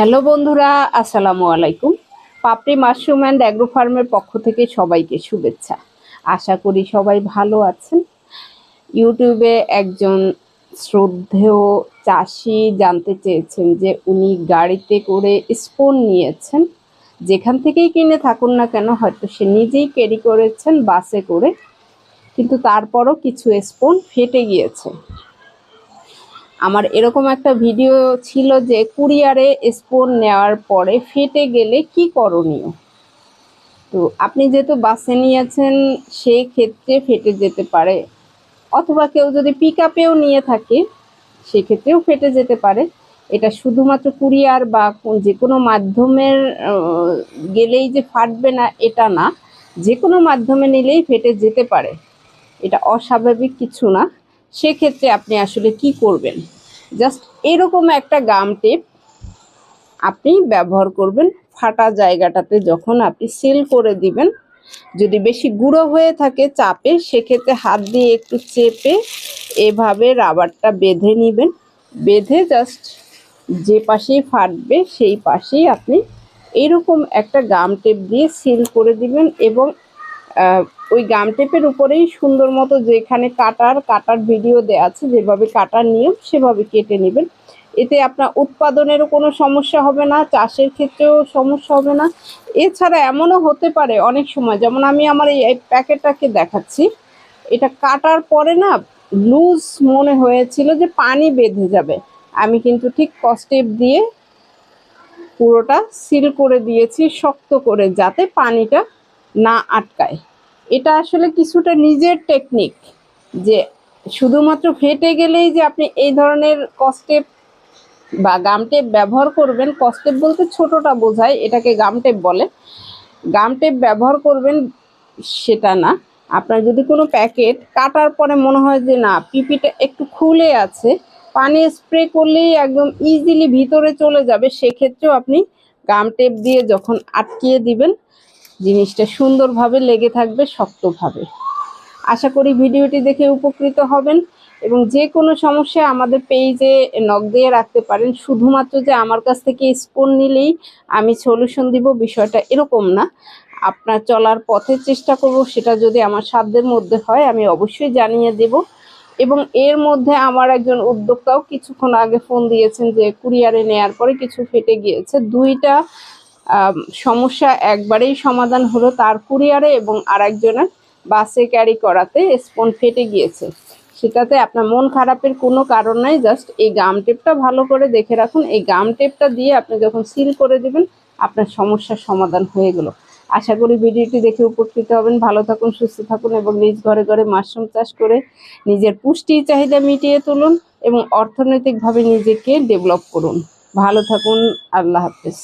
Hello বন্ধুরা, আসসালামু আলাইকুম। পাপড়ি মাশরুম অ্যান্ড অ্যাগ্রো ফার্মের পক্ষ থেকে সবাইকে শুভেচ্ছা। আশা করি সবাই ভালো আছেন। ইউটিউবে একজন শ্রদ্ধেয় চাষি জানতে চেয়েছেন যে উনি গাড়িতে করে স্পোন নিয়েছেন। যেখান থেকেই কিনে থাকুন না কেন, হয়তো সে নিজেই ক্যারি করেছেন বাসে করে, কিন্তু তারপরও কিছু স্পোন ফেটে গিয়েছে। আমার এরকম একটা ভিডিও ছিল যে কুরিয়ারে স্পোন নেওয়ার পরে ফেটে গেলে কি করণীয়? তো আপনি যেহেতু বাসে নিয়েছেন, সেই ক্ষেত্রে ফেটে যেতে পারে। অথবা কেউ যদি পিক আপেও নিয়ে থাকে সেক্ষেত্রেও ফেটে যেতে পারে। এটা শুধুমাত্র কুরিয়ার বা যে কোনো মাধ্যমের গেলেই যে ফাটবে না, এটা না। যে কোনো মাধ্যমে নিলেই ফেটে যেতে পারে। এটা অস্বাভাবিক কিছু না। সেক্ষেত্রে আপনি আসলে কি করবেন? জাস্ট এরকম একটা গাম টেপ আপনি ব্যবহার করবেন। ফাটা জায়গাটাতে যখন আপনি সিল করে দিবেন, যদি বেশি গুঁড়ো হয়ে থাকে চাপে, সেক্ষেত্রে হাত দিয়ে একটু চেপে এভাবে রাবারটা বেঁধে নেবেন। বেঁধে জাস্ট যে পাশেই ফাটবে, সেই পাশেই আপনি এরকম একটা গাম টেপ দিয়ে সিল করে দিবেন এবং ওই গাম টেপের উপরেই সুন্দর মতো যেখানে কাটার কাটার ভিডিও দেওয়া আছে, যেভাবে কাটার নিয়ম, সেভাবে কেটে নেবেন। এতে আপনার উৎপাদনেরও কোনো সমস্যা হবে না, চাষের ক্ষেত্রেও সমস্যা হবে না। এছাড়া এমনও হতে পারে অনেক সময়, যেমন আমি আমার এই প্যাকেটটাকে দেখাচ্ছি। এটা কাটার পরে না লুজ মনে হয়েছিল যে পানি বেঁধে যাবে। আমি কিন্তু ঠিক কস্টেপ দিয়ে পুরোটা সিল করে দিয়েছি, শক্ত করে, যাতে পানিটা না আটকায়। এটা আসলে কিছুটা নিজের টেকনিক যে শুধুমাত্র ফেটে গেলেই যে আপনি এই ধরনের কস্টেপ বা গাম টেপ ব্যবহার করবেন কস্টেপ বলতে ছোটটা বোঝায়, এটাকে গাম টেপ বলে। গাম টেপ ব্যবহার করবেন সেটা না। আপনার যদি কোনো প্যাকেট কাটার পরে মনে হয় যে না, পিপিটা একটু খুলে আছে, পানি স্প্রে করলেই একদম ইজিলি ভিতরে চলে যাবে, সেক্ষেত্রেও আপনি গাম টেপ দিয়ে যখন আটকিয়ে দিবেন জিনিসটা সুন্দরভাবে লেগে থাকবে, শক্তভাবে। আশা করি ভিডিওটি দেখে উপকৃত হবেন এবং যে কোনো সমস্যা আমাদের পেজে নক দিয়ে রাখতে পারেন। শুধুমাত্র যে আমার কাছ থেকে স্পুন নিলেই আমি সলিউশন দিব, বিষয়টা এরকম না। আপনার চলার পথের চেষ্টা করব, সেটা যদি আমার সাধ্যের মধ্যে হয়, আমি অবশ্যই জানিয়ে দেব। এবং এর মধ্যে আমার একজন উদ্যোক্তাও কিছুক্ষণ আগে ফোন দিয়েছেন যে কুরিয়ারে নেয়ার পরে কিছু ফেটে গিয়েছে। দুইটা সমস্যা একবারেই সমাধান হলো তার কুরিয়ারে এবং আর একজনের বাসে ক্যারি করাতে স্পোন ফেটে গিয়েছে। সেটাতে আপনার মন খারাপের কোনো কারণ নাই, জাস্ট এই গাম টেপটা ভালো করে দেখে রাখুন। এই গাম টেপটা দিয়ে আপনি যখন সিল করে দেবেন, আপনার সমস্যার সমাধান হয়ে গেল। আশা করি ভিডিওটি দেখে উপকৃত হবেন। ভালো থাকুন, সুস্থ থাকুন এবং নিজ ঘরে ঘরে মাশরুম চাষ করে নিজের পুষ্টি চাহিদা মিটিয়ে তুলুন এবং অর্থনৈতিকভাবে নিজেকে ডেভেলপ করুন। ভালো থাকুন, আল্লাহ হাফেজ।